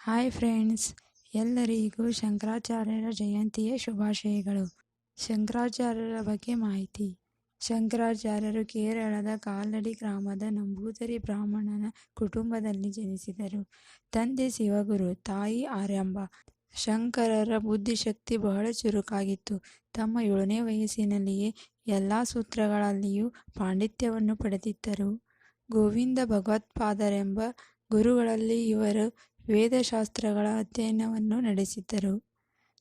Hi friends, ಎಲ್ಲರಿಗೂ ಶಂಕರಾಚಾರ್ಯರ ಜಯಂತಿಯ ಶುಭಾಶಯಗಳು. ಶಂಕರಾಚಾರ್ಯರ ಬಗ್ಗೆ ಮಾಹಿತಿ. ಶಂಕರಾಚಾರ್ಯರು ಕೇರಳದ ಕಾಲಡಿ ಗ್ರಾಮದ ನಂಬೂದರಿ ಬ್ರಾಹ್ಮಣನ ಕುಟುಂಬದಲ್ಲಿ ಜನಿಸಿದರು. ತಂದೆ ಶಿವಗುರು, ತಾಯಿ ಆರ್ಯಾಂಬ. ಶಂಕರರ ಬುದ್ಧಿಶಕ್ತಿ ಬಹಳ ಚುರುಕಾಗಿತ್ತು. ತಮ್ಮ ಏಳನೇ ವಯಸ್ಸಿನಲ್ಲಿಯೇ ಎಲ್ಲ ಸೂತ್ರಗಳಲ್ಲಿಯೂ ಪಾಂಡಿತ್ಯವನ್ನು ಪಡೆದಿದ್ದರು. ಗೋವಿಂದ ಭಗವತ್ಪಾದರೆಂಬ ಗುರುಗಳಲ್ಲಿ ಇವರು ವೇದಶಾಸ್ತ್ರಗಳ ಅಧ್ಯಯನವನ್ನು ನಡೆಸಿದ್ದರು.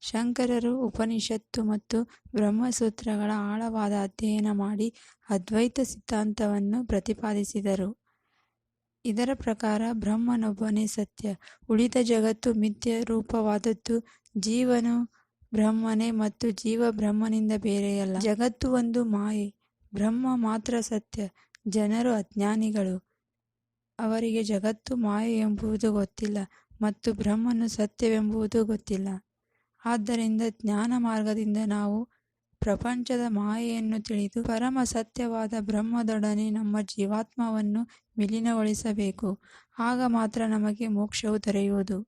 ಶಂಕರರು ಉಪನಿಷತ್ತು ಮತ್ತು ಬ್ರಹ್ಮಸೂತ್ರಗಳ ಆಳವಾದ ಅಧ್ಯಯನ ಮಾಡಿ ಅದ್ವೈತ ಸಿದ್ಧಾಂತವನ್ನು ಪ್ರತಿಪಾದಿಸಿದರು. ಇದರ ಪ್ರಕಾರ ಬ್ರಹ್ಮನೊಬ್ಬನೇ ಸತ್ಯ, ಉಳಿದ ಜಗತ್ತು ಮಿಥ್ಯ ರೂಪವಾದದ್ದು, ಜೀವನು ಬ್ರಹ್ಮನೇ ಮತ್ತು ಜೀವ ಬ್ರಹ್ಮನಿಂದ ಬೇರೆಯಲ್ಲ. ಜಗತ್ತು ಒಂದು ಮಾಯೆ, ಬ್ರಹ್ಮ ಮಾತ್ರ ಸತ್ಯ, ಜನರು ಅಜ್ಞಾನಿಗಳು. ಅವರಿಗೆ ಜಗತ್ತು ಮಾಯೆ ಎಂಬುದು ಗೊತ್ತಿಲ್ಲ ಮತ್ತು ಬ್ರಹ್ಮನು ಸತ್ಯವೆಂಬುದು ಗೊತ್ತಿಲ್ಲ. ಆದ್ದರಿಂದ ಜ್ಞಾನ ಮಾರ್ಗದಿಂದ ನಾವು ಪ್ರಪಂಚದ ಮಾಯೆಯನ್ನು ತಿಳಿದು ಪರಮ ಸತ್ಯವಾದ ಬ್ರಹ್ಮದೊಡನೆ ನಮ್ಮ ಜೀವಾತ್ಮವನ್ನು ವಿಲೀನಗೊಳಿಸಬೇಕು. ಆಗ ಮಾತ್ರ ನಮಗೆ ಮೋಕ್ಷವು ದೊರೆಯುವುದು.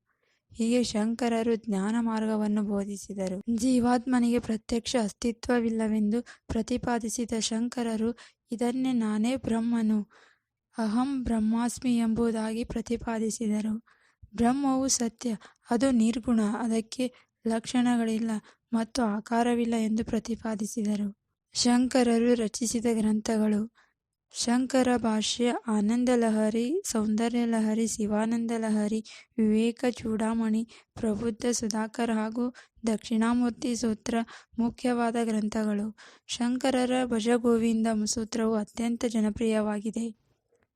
ಹೀಗೆ ಶಂಕರರು ಜ್ಞಾನ ಮಾರ್ಗವನ್ನು ಬೋಧಿಸಿದರು. ಜೀವಾತ್ಮನಿಗೆ ಪ್ರತ್ಯಕ್ಷ ಅಸ್ತಿತ್ವವಿಲ್ಲವೆಂದು ಪ್ರತಿಪಾದಿಸಿದ ಶಂಕರರು, ಇದನ್ನೇ ನಾನೇ ಬ್ರಹ್ಮನು. ಅಹಂ ಬ್ರಹ್ಮಾಸ್ಮಿ ಎಂಬುದಾಗಿ ಪ್ರತಿಪಾದಿಸಿದರು. ಬ್ರಹ್ಮವು ಸತ್ಯ, ಅದು ನಿರ್ಗುಣ, ಅದಕ್ಕೆ ಲಕ್ಷಣಗಳಿಲ್ಲ ಮತ್ತು ಆಕಾರವಿಲ್ಲ ಎಂದು ಪ್ರತಿಪಾದಿಸಿದರು. ಶಂಕರರು ರಚಿಸಿದ ಗ್ರಂಥಗಳು. ಶಂಕರ ಭಾಷ್ಯ, ಆನಂದ ಲಹರಿ, ಸೌಂದರ್ಯ ಲಹರಿ, ಶಿವಾನಂದ ಲಹರಿ, ವಿವೇಕ ಚೂಡಾಮಣಿ, ಪ್ರಬುದ್ಧ ಸುಧಾಕರ್ ಹಾಗೂ ದಕ್ಷಿಣಾಮೂರ್ತಿ ಸೂತ್ರ ಮುಖ್ಯವಾದ ಗ್ರಂಥಗಳು. ಶಂಕರರ ಭಜಗೋವಿಂದ ಸೂತ್ರವು ಅತ್ಯಂತ ಜನಪ್ರಿಯವಾಗಿದೆ.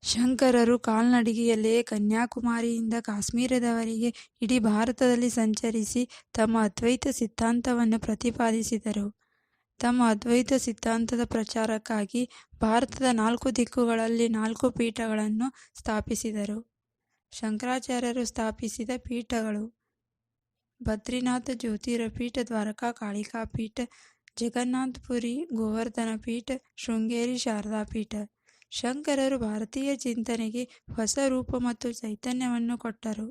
ಶಂಕರರು ಕಾಲ್ನಡಿಗೆಯಲ್ಲೇ ಕನ್ಯಾಕುಮಾರಿಯಿಂದ ಕಾಶ್ಮೀರದವರೆಗೆ ಇಡೀ ಭಾರತದಲ್ಲಿ ಸಂಚರಿಸಿ ತಮ್ಮ ಅದ್ವೈತ ಸಿದ್ಧಾಂತವನ್ನು ಪ್ರತಿಪಾದಿಸಿದರು. ತಮ್ಮ ಅದ್ವೈತ ಸಿದ್ಧಾಂತದ ಪ್ರಚಾರಕ್ಕಾಗಿ ಭಾರತದ ನಾಲ್ಕು ದಿಕ್ಕುಗಳಲ್ಲಿ ನಾಲ್ಕು ಪೀಠಗಳನ್ನು ಸ್ಥಾಪಿಸಿದರು. ಶಂಕರಾಚಾರ್ಯರು ಸ್ಥಾಪಿಸಿದ ಪೀಠಗಳು ಬದ್ರಿನಾಥ ಜ್ಯೋತಿರ್ಪೀಠ, ದ್ವಾರಕಾ ಕಾಳಿಕಾ ಪೀಠ ಜಗನ್ನಾಥ್ ಪುರಿ ಗೋವರ್ಧನ ಪೀಠ ಶೃಂಗೇರಿ ಶಾರದಾ ಪೀಠ ಶಂಕರರು ಭಾರತೀಯ ಚಿಂತನೆಗೆ ಹೊಸ ರೂಪ ಮತ್ತು ಚೈತನ್ಯವನ್ನು ಕೊಟ್ಟರು.